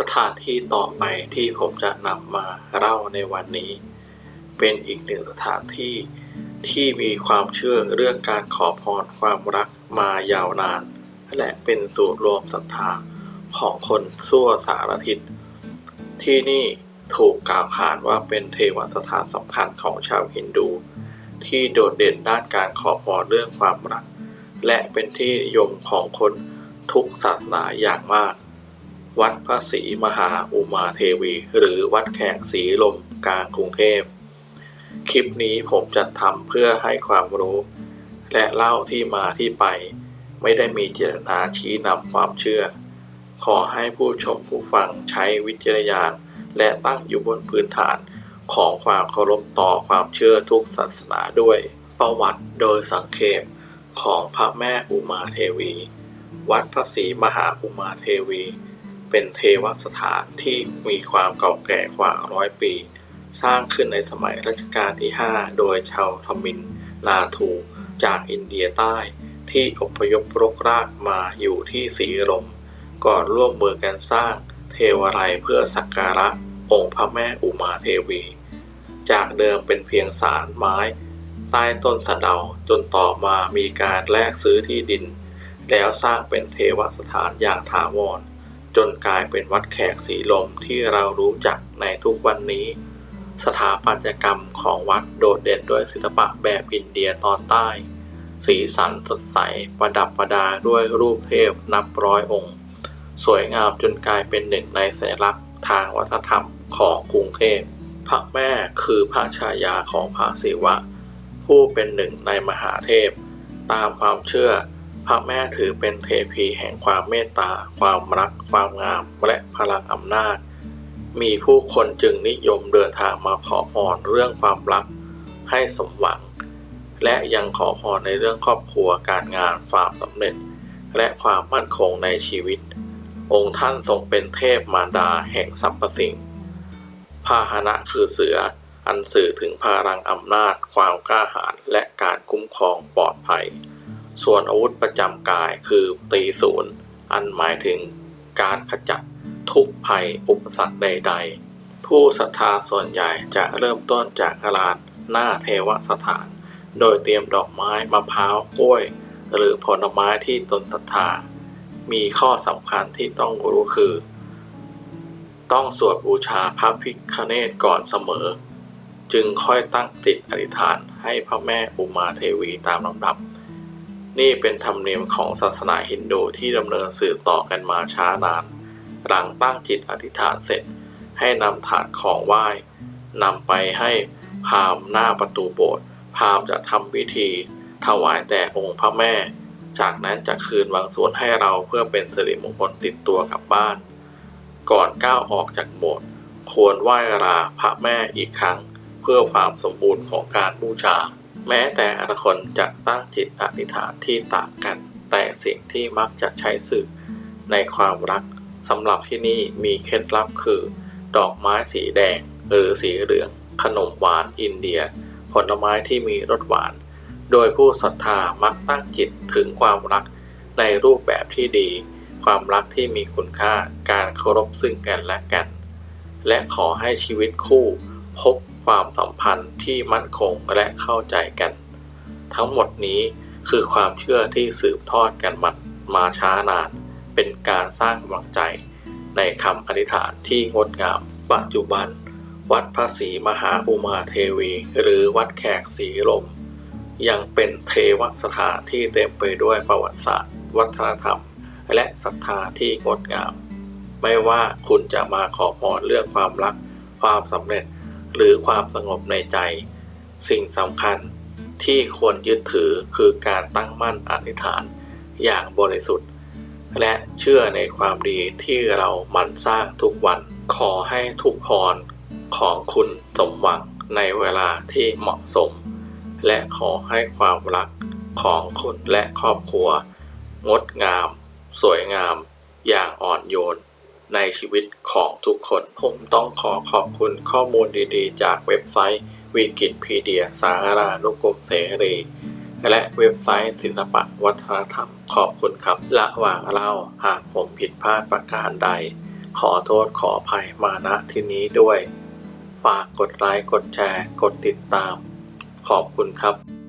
สถานที่ต่อไปที่ผมจะนำมาเล่าในวันนี้ เป็นอีกหนึ่งสถานที่ที่มีความเชื่อเรื่องการขอพรความรักมายาวนาน และเป็นสูตรรวมศรัทธาของคนทั่วสารทิศที่นี่ถูกกล่าวขานว่าเป็นเทวสถานสำคัญของชาวฮินดู ที่โดดเด่นด้านการขอพรเรื่องความรัก และเป็นที่นิยมของคนทุกศาสนาอย่างมาก วัดพระศรีมหาอุมาเทวี หรือวัดแขกศรีลมกลางกรุงเทพ คลิปนี้ผมจัดทำเพื่อให้ความรู้ และเล่าที่มาที่ไป ไม่ได้มีเจตนาชี้นำความเชื่อ ขอให้ผู้ชมผู้ฟังใช้วิจารณญาณและตั้งอยู่บนพื้นฐานของความเคารพต่อความเชื่อทุกศาสนาด้วย ประวัติโดยสังเขปของพระแม่อุมาเทวี วัดพระศรีมหาอุมาเทวี เป็นเทวสถานที่มีความเก่าแก่กว่าร้อยปี สร้างขึ้นในสมัยรัชกาลที่ 5 โดยชาวทมินนาทูจากอินเดียใต้ ที่อพยพรกรากมาอยู่ที่สีลม ก่อนร่วมมือกันสร้างเทวไรยเพื่อสักการะองค์พระแม่อุมาเทวี จากเดิมเป็นเพียงสารไม้ ใต้ต้นสะเดาจนต่อมามีการแลกซื้อที่ดิน แล้วสร้างเป็นเทวสถานอย่างถาวร จนกลายเป็นวัดแขกสีลมที่เรารู้จักในทุกวันนี้ สถาปัตยกรรมของวัดโดดเด่นด้วยศิลปะแบบอินเดียตอนใต้ สีสันสดใสประดับประดาด้วยรูปเทพนับร้อยองค์ สวยงามจนกลายเป็นหนึ่งในสัญลักษณ์ทางวัฒนธรรมของกรุงเทพ พระแม่คือพระชายาของพระศิวะ ผู้เป็นหนึ่งในมหาเทพ ตามความเชื่อ พระแม่ถือเป็นเทพีแห่งความเมตตา ความรัก ความงาม และพลังอำนาจ มีผู้คนจึงนิยมเดินทางมาขอพรเรื่องความรักให้สมหวัง และยังขอพรในเรื่องครอบครัวการงานความสำเร็จ และความมั่นคงในชีวิต องค์ท่านทรงเป็นเทพมารดาแห่งสรรพสิ่งพาหนะคือเสือ อันสื่อถึงพลังอำนาจ ความกล้าหาญและการคุ้มครองปลอดภัย ส่วนอาวุธประจำกายคือตีศูนย์อันหมายถึงการขจัดทุกภัยอุปสรรคใด ๆ ผู้ศรัทธาส่วนใหญ่จะเริ่มต้นจากลานหน้าเทวสถาน โดยเตรียมดอกไม้มะพร้าวกล้วย หรือผลไม้ที่ตนศรัทธา มีข้อสำคัญที่ต้องรู้คือ ต้องสวดบูชาพระพิฆเนศก่อนเสมอ จึงค่อยตั้งจิตอธิษฐานให้พระแม่อุมาเทวีตามลำดับ นี่เป็นธรรมเนียมของศาสนาฮินดูที่ดำเนินสืบต่อกันมาช้านาน หลังตั้งจิตอธิษฐานเสร็จ ให้นำถาดของไหว้นำไปให้พามหน้าประตูโบสถ์พามจะทำพิธี ถวายแต่องค์พระแม่ จากนั้นจะคืนบางส่วนให้เราเพื่อเป็นสิริมงคลติดตัวกลับบ้าน ก่อนก้าวออกจากโบสถ์ควรไหว้ลาพระแม่อีกครั้ง เพื่อความสมบูรณ์ของการบูชา แม้แต่ละคนจะตั้งจิตอธิษฐานที่ต่างกัน แต่สิ่งที่มักจะใช้สื่อในความรักสำหรับที่นี่มีเคล็ดลับคือ ดอกไม้สีแดง หรือสีเหลือง ขนมหวานอินเดีย ผลไม้ที่มีรสหวาน โดยผู้ศรัทธามักตั้งจิตถึงความรักในรูปแบบที่ดี ความรักที่มีคุณค่าการเคารพซึ่งกันและกัน และขอให้ชีวิตคู่พบ ความสัมพันธ์ที่มั่นคงและเข้าใจกัน ทั้งหมดนี้คือความเชื่อที่สืบทอดกันมามาช้านาน เป็นการสร้างกำลังใจ ในคำอธิษฐานที่งดงามปัจจุบัน วัดพระศรีมหาอุมาเทวี หรือวัดแขกศรีลม ยังเป็นเทวสถานที่เต็มไปด้วยประวัติศาสตร์ วัฒนธรรม และศรัทธาที่งดงาม ไม่ว่าคุณจะมาขอพรเรื่องความรัก ความสำเร็จ หรือความสงบในใจ สิ่งสำคัญที่ควรยึดถือคือการตั้งมั่นอธิษฐานอย่างบริสุทธิ์ และเชื่อในความดีที่เราหมั่นสร้างทุกวัน ขอให้ทุกพรของคุณสมหวังในเวลาที่เหมาะสม และขอให้ความรักของคุณและครอบครัว งดงาม สวยงาม อย่างอ่อนโยน ในชีวิตของทุกคน ผมต้องขอขอบคุณข้อมูลดีๆ จากเว็บไซต์วิกิพีเดียสารานุกรมเสรี และเว็บไซต์ศิลปะวัฒนธรรมขอบคุณครับระหว่างเล่าหากผมผิดพลาดประการใด ขอโทษขออภัยมาณที่นี้ด้วย ฝากกดไลค์กดแชร์ กดติดตาม ขอบคุณครับ